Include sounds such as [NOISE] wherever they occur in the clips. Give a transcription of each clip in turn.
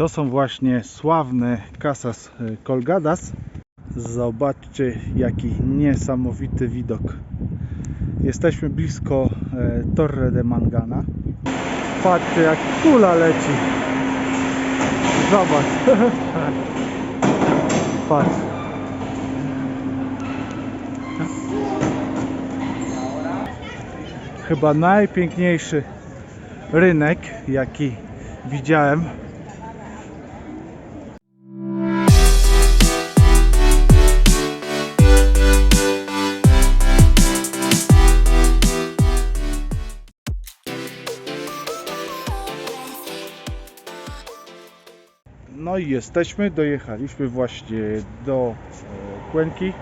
To są właśnie sławne Casas e, Colgadas. Zobaczcie jaki niesamowity widok. Jesteśmy blisko e, Torre de Mangana. Patrzcie jak kula leci. Zobacz. [LAUGHS] Patrz. Chyba najpiękniejszy rynek jaki widziałem. No i jesteśmy, dojechaliśmy właśnie do e, Kłęki.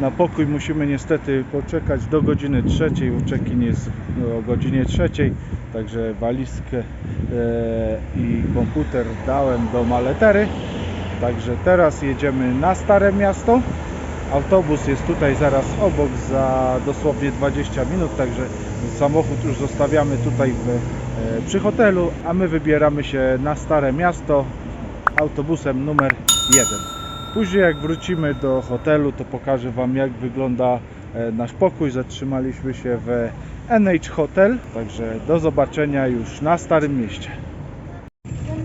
Na pokój musimy niestety poczekać do godziny trzeciej, bo check-in jest o godzinie trzeciej, także walizkę e, i komputer dałem do maletery. Także teraz jedziemy na Stare Miasto. Autobus jest tutaj zaraz obok za dosłownie 20 minut, także samochód już zostawiamy tutaj w, e, przy hotelu, a my wybieramy się na Stare Miasto autobusem numer 1. Później jak wrócimy do hotelu, to pokażę Wam jak wygląda e, nasz pokój. Zatrzymaliśmy się w NH Hotel, także do zobaczenia już na Starym Mieście.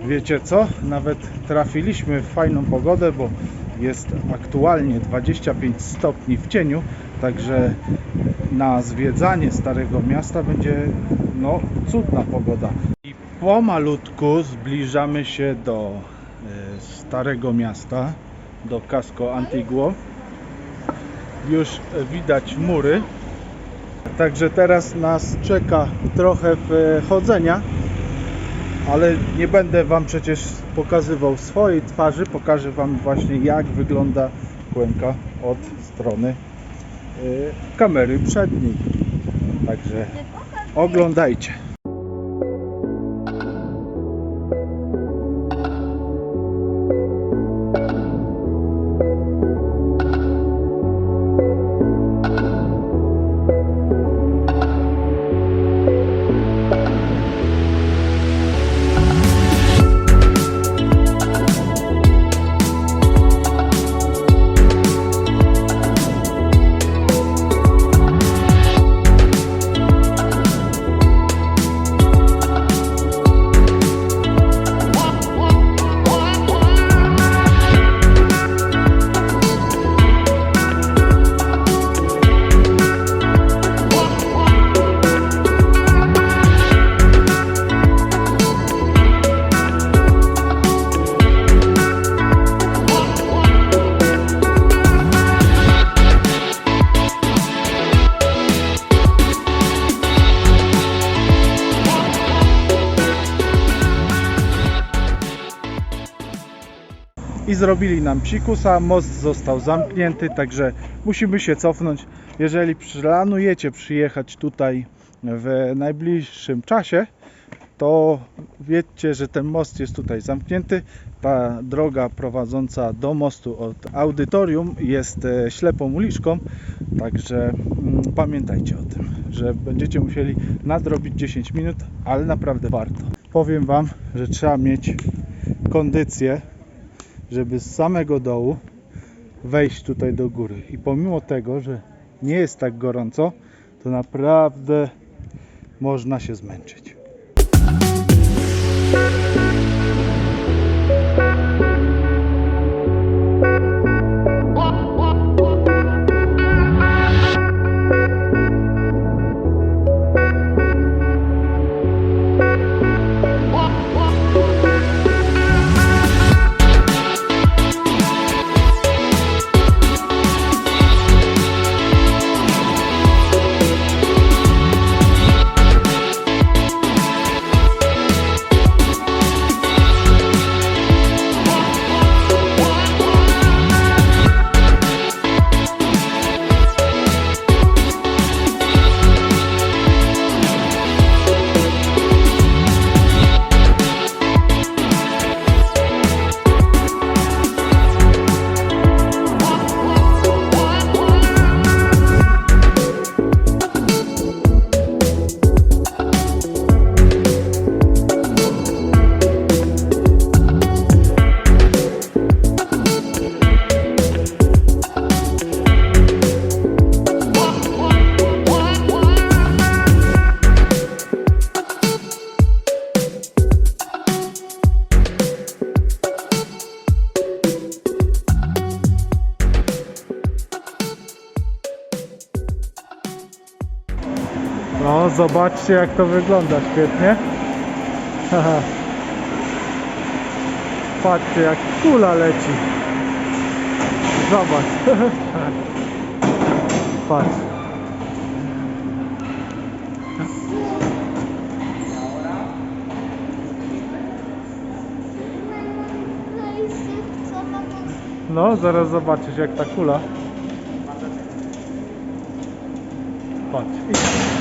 Wiecie co? Nawet trafiliśmy w fajną pogodę, bo jest aktualnie 25 stopni w cieniu, także na zwiedzanie Starego Miasta będzie no cudna pogoda. I pomalutku zbliżamy się do Starego Miasta, do Casco Antiguo. Już e, widać mury. Także teraz nas czeka trochę w- chodzenia, ale nie będę Wam przecież pokazywał swojej twarzy. Pokażę Wam właśnie jak wygląda Kłęka od strony e, kamery przedniej. Także oglądajcie. Zrobili nam psikusa, most został zamknięty, także musimy się cofnąć. Jeżeli planujecie przyjechać tutaj w najbliższym czasie, to wiedzcie, że ten most jest tutaj zamknięty. Ta droga prowadząca do mostu od audytorium jest e, ślepą uliczką, także mm, pamiętajcie o tym, że będziecie musieli nadrobić 10 minut, ale naprawdę warto. Powiem Wam, że trzeba mieć kondycję żeby z samego dołu wejść tutaj do góry. I pomimo tego, że nie jest tak gorąco, to naprawdę można się zmęczyć. Zobaczcie jak to wygląda świetnie. Patrzcie jak kula leci. Zobacz. [LAUGHS] Patrz. No, zaraz zobaczysz jak ta kula. Patrz.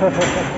Gracias. [LAUGHS]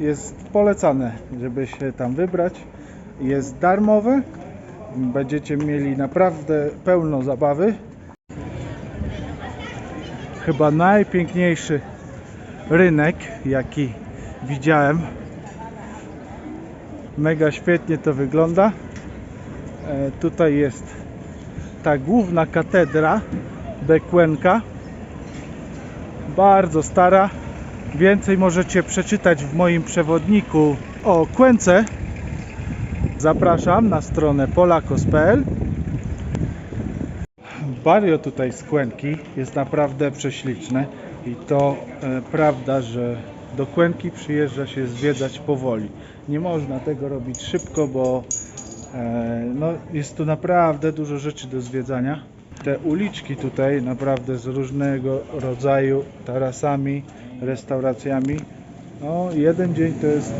jest polecane, żeby się tam wybrać. Jest darmowe. Będziecie mieli naprawdę pełno zabawy. Chyba najpiękniejszy rynek, jaki widziałem. Mega świetnie to wygląda. E, tutaj jest ta główna katedra de Cuenca. Bardzo stara. Więcej możecie przeczytać w moim przewodniku o Kłęce. Zapraszam na stronę polakos.pl. Barrio tutaj z Kłęki jest naprawdę prześliczne i to e, prawda, że do Kłęki przyjeżdża się zwiedzać powoli. Nie można tego robić szybko, bo e, no, jest tu naprawdę dużo rzeczy do zwiedzania. Te uliczki tutaj naprawdę z różnego rodzaju tarasami, restauracjami. No, jeden dzień to jest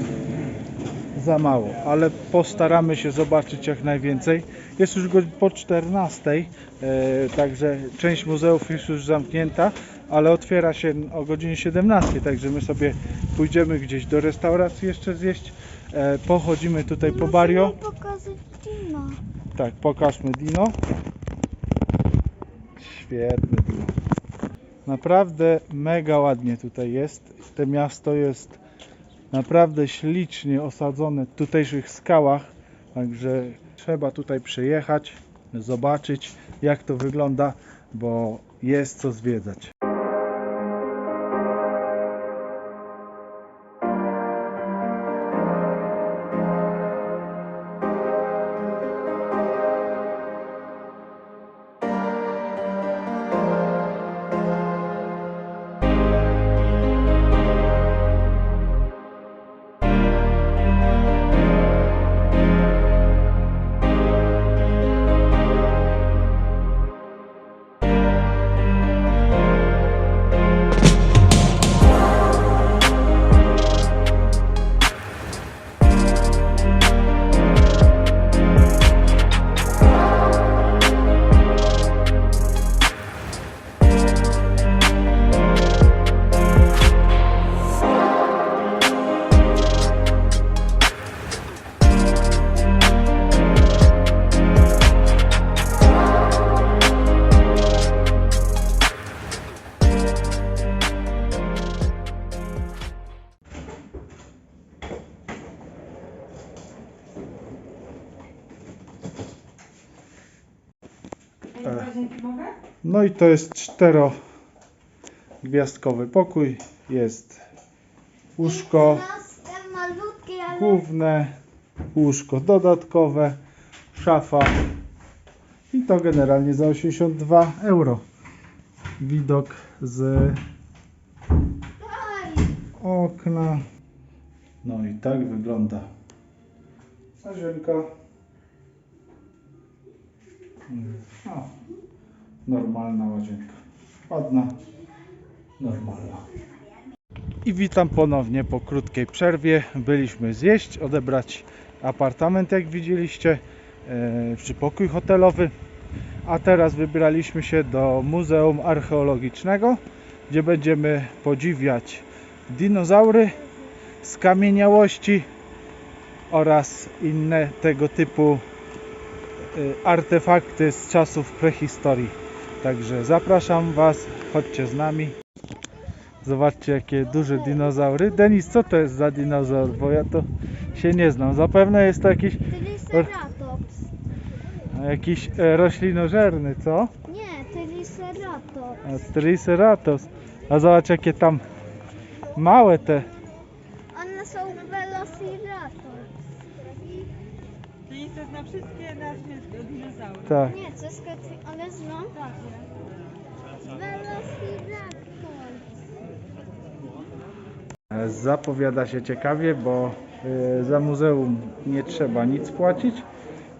za mało, ale postaramy się zobaczyć jak najwięcej. Jest już go po 14, e, także część muzeów jest już zamknięta, ale otwiera się o godzinie 17, także my sobie pójdziemy gdzieś do restauracji jeszcze zjeść. E, pochodzimy tutaj po. Musimy pokazać Dino. Tak, pokażmy Dino. Świetne Dino. Naprawdę mega ładnie tutaj jest. To miasto jest naprawdę ślicznie osadzone w tutejszych skałach. Także trzeba tutaj przyjechać, zobaczyć jak to wygląda, bo jest co zwiedzać. No i to jest czterogwiazdkowy pokój. Jest łóżko główne, łóżko dodatkowe, szafa i to generalnie za 82 euro. Widok z okna. No i tak wygląda łazienka. No, normalna łazienka. Ładna, normalna. I witam ponownie po krótkiej przerwie. Byliśmy zjeść, odebrać apartament, jak widzieliście, e, czy pokój hotelowy. A teraz wybraliśmy się do Muzeum Archeologicznego, gdzie będziemy podziwiać dinozaury, skamieniałości oraz inne tego typu y, artefakty z czasów prehistorii. Także zapraszam Was, chodźcie z nami. Zobaczcie jakie duże dinozaury. Denis, co to jest za dinozaur? Bo ja to się nie znam. Zapewne jest to jakiś, Triceratops. jakiś e, roślinożerny, co? Nie, Triceratops. A Triceratops. A zobacz jakie tam małe te. One są Velociraptor. Czyli to zna Tak. Nie, to jest ale znam. Velociraptor. E, Zapowiada się ciekawie, bo e, za muzeum nie trzeba nic płacić.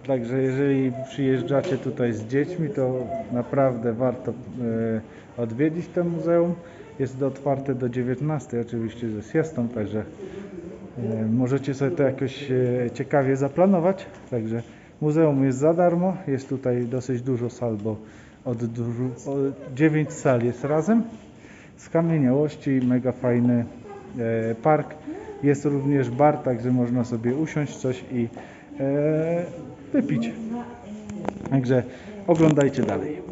Także jeżeli przyjeżdżacie tutaj z dziećmi, to naprawdę warto e, odwiedzić to muzeum. Jest to otwarte do 19, oczywiście ze siestą, także e, możecie sobie to jakoś e, ciekawie zaplanować. Także muzeum jest za darmo, jest tutaj dosyć dużo sal, bo od, od 9 sal jest razem. Skamieniałości, mega fajny e, park. Jest również bar, także można sobie usiąść coś i e, wypić. Także oglądajcie dalej.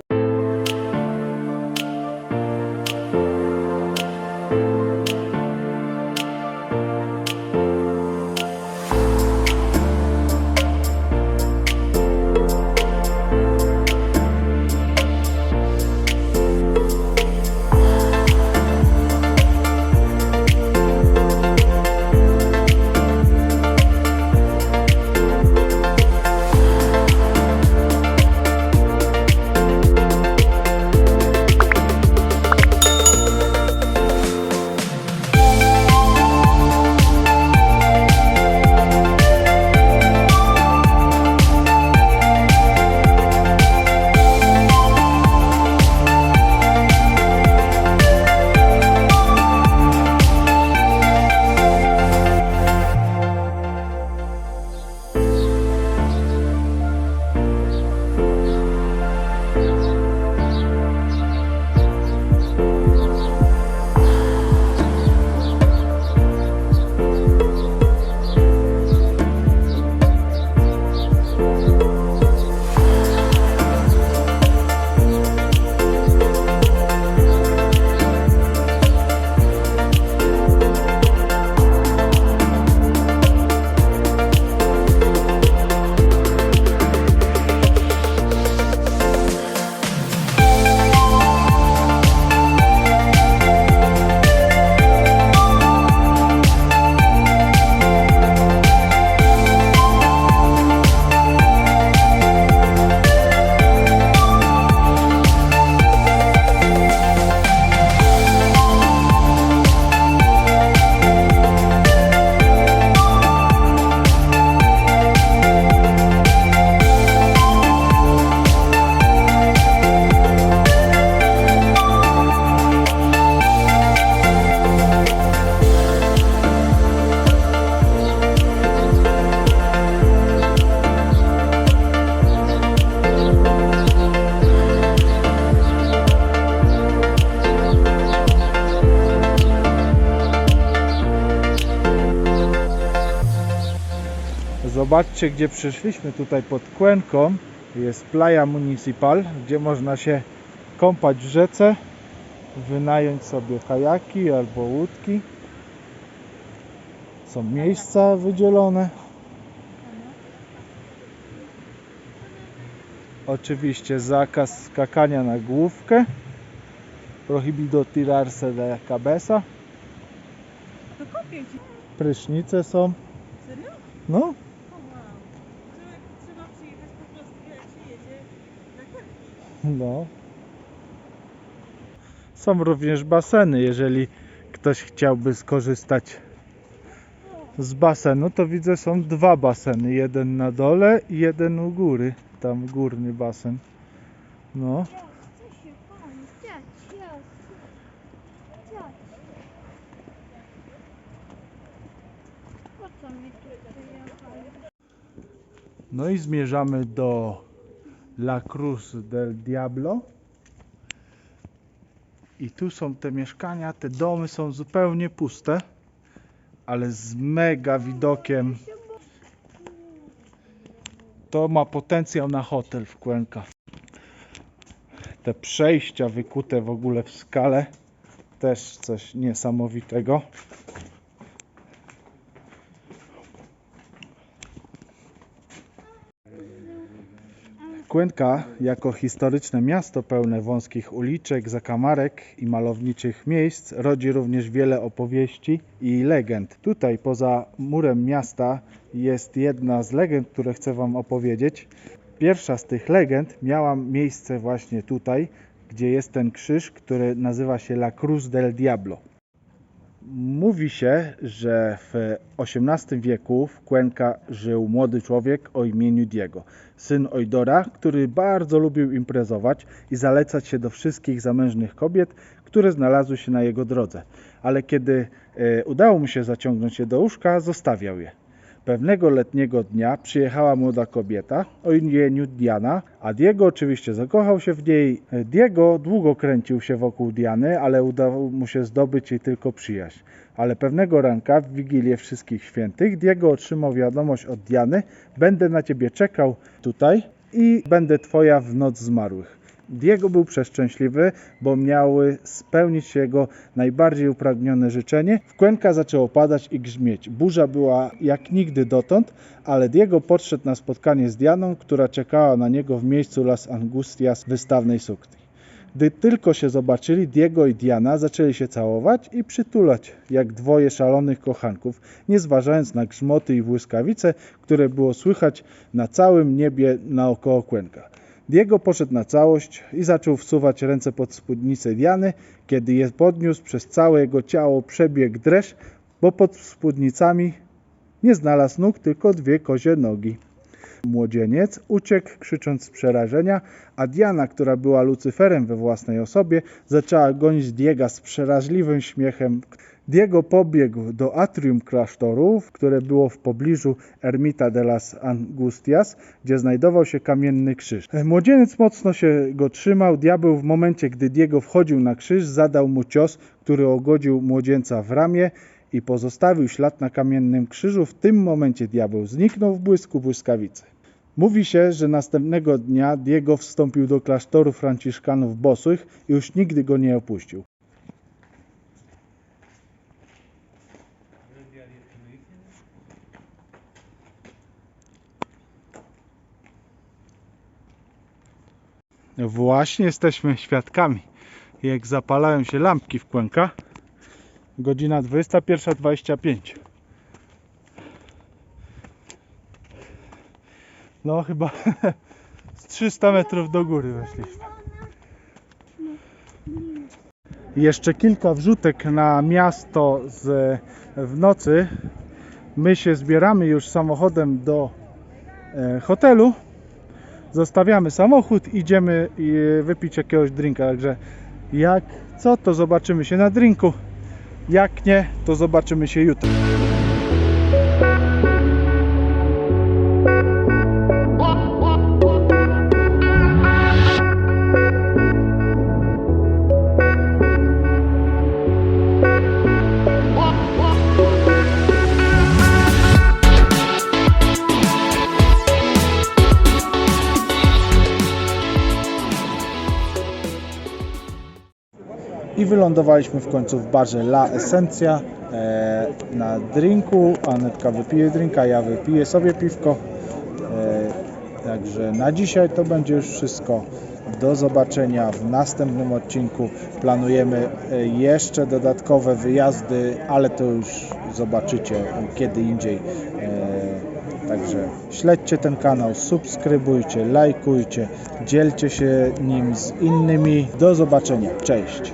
Zobaczcie, gdzie przyszliśmy tutaj pod Kłęką. Jest Playa Municipal, gdzie można się kąpać w rzece, wynająć sobie kajaki albo łódki. Są miejsca wydzielone. Oczywiście zakaz skakania na główkę. Prohibido tirarse de cabeza. Prysznice są. Serio? No, O wow. Trzeba, trzeba przyjechać po prostu jak się jedzie na kemping. No. Są również baseny, jeżeli ktoś chciałby skorzystać z basenu, to widzę są dwa baseny, jeden na dole i jeden u góry, tam górny basen. No, no i zmierzamy do La Cruz del Diablo. I tu są te mieszkania, te domy są zupełnie puste, ale z mega widokiem. To ma potencjał na hotel w Cuenca. Te przejścia wykute w ogóle w skale też coś niesamowitego. Cuenca jako historyczne miasto pełne wąskich uliczek, zakamarek i malowniczych miejsc rodzi również wiele opowieści i legend. Tutaj poza murem miasta jest jedna z legend, które chcę Wam opowiedzieć. Pierwsza z tych legend miała miejsce właśnie tutaj, gdzie jest ten krzyż, który nazywa się La Cruz del Diablo. Mówi się, że w XVIII wieku w Cuenca żył młody człowiek o imieniu Diego, syn Ojdora, który bardzo lubił imprezować i zalecać się do wszystkich zamężnych kobiet, które znalazły się na jego drodze. Ale kiedy e, udało mu się zaciągnąć je do łóżka, zostawiał je. Pewnego letniego dnia przyjechała młoda kobieta o imieniu Diana, a Diego oczywiście zakochał się w niej. Diego długo kręcił się wokół Diany, ale udało mu się zdobyć jej tylko przyjaźń. Ale pewnego ranka, w Wigilię Wszystkich Świętych, Diego otrzymał wiadomość od Diany: Będę na ciebie czekał tutaj i będę twoja w noc zmarłych. Diego był przeszczęśliwy, bo miały spełnić jego najbardziej upragnione życzenie. W Cuenca zaczęło padać i grzmieć. Burza była jak nigdy dotąd, ale Diego podszedł na spotkanie z Dianą, która czekała na niego w miejscu Las Angustias wystawnej sukni. Gdy tylko się zobaczyli, Diego i Diana zaczęli się całować i przytulać, jak dwoje szalonych kochanków, nie zważając na grzmoty i błyskawice, które było słychać na całym niebie naokoło Cuenca. Diego poszedł na całość i zaczął wsuwać ręce pod spódnicę Diany. Kiedy je podniósł, przez całe jego ciało przebiegł dreszcz, bo pod spódnicami nie znalazł nóg, tylko dwie kozie nogi. Młodzieniec uciekł, krzycząc z przerażenia, a Diana, która była Lucyferem we własnej osobie, zaczęła gonić Diega z przeraźliwym śmiechem. Diego pobiegł do atrium klasztoru, które było w pobliżu Ermita de las Angustias, gdzie znajdował się kamienny krzyż. Młodzieniec mocno się go trzymał. Diabeł w momencie, gdy Diego wchodził na krzyż, zadał mu cios, który ogodził młodzieńca w ramię i pozostawił ślad na kamiennym krzyżu. W tym momencie diabeł zniknął w błysku błyskawicy. Mówi się, że następnego dnia Diego wstąpił do klasztoru franciszkanów bosych i już nigdy go nie opuścił. Właśnie jesteśmy świadkami, jak zapalają się lampki w Cuenca. Godzina 21.25. No chyba [LAUGHS] z 300 metrów do góry weszliśmy. Jeszcze kilka wrzutek na miasto z, w nocy. My się zbieramy już samochodem do e, hotelu. Zostawiamy samochód, idziemy i wypić jakiegoś drinka. Także jak co, to zobaczymy się na drinku. Jak nie, to zobaczymy się jutro. I wylądowaliśmy w końcu w barze La Esencja e, na drinku. Anetka wypije drinka, ja wypiję sobie piwko. E, także na dzisiaj to będzie już wszystko. Do zobaczenia w następnym odcinku. Planujemy e, jeszcze dodatkowe wyjazdy, ale to już zobaczycie kiedy indziej. E, Także śledźcie ten kanał, subskrybujcie, lajkujcie, dzielcie się nim z innymi. Do zobaczenia. Cześć.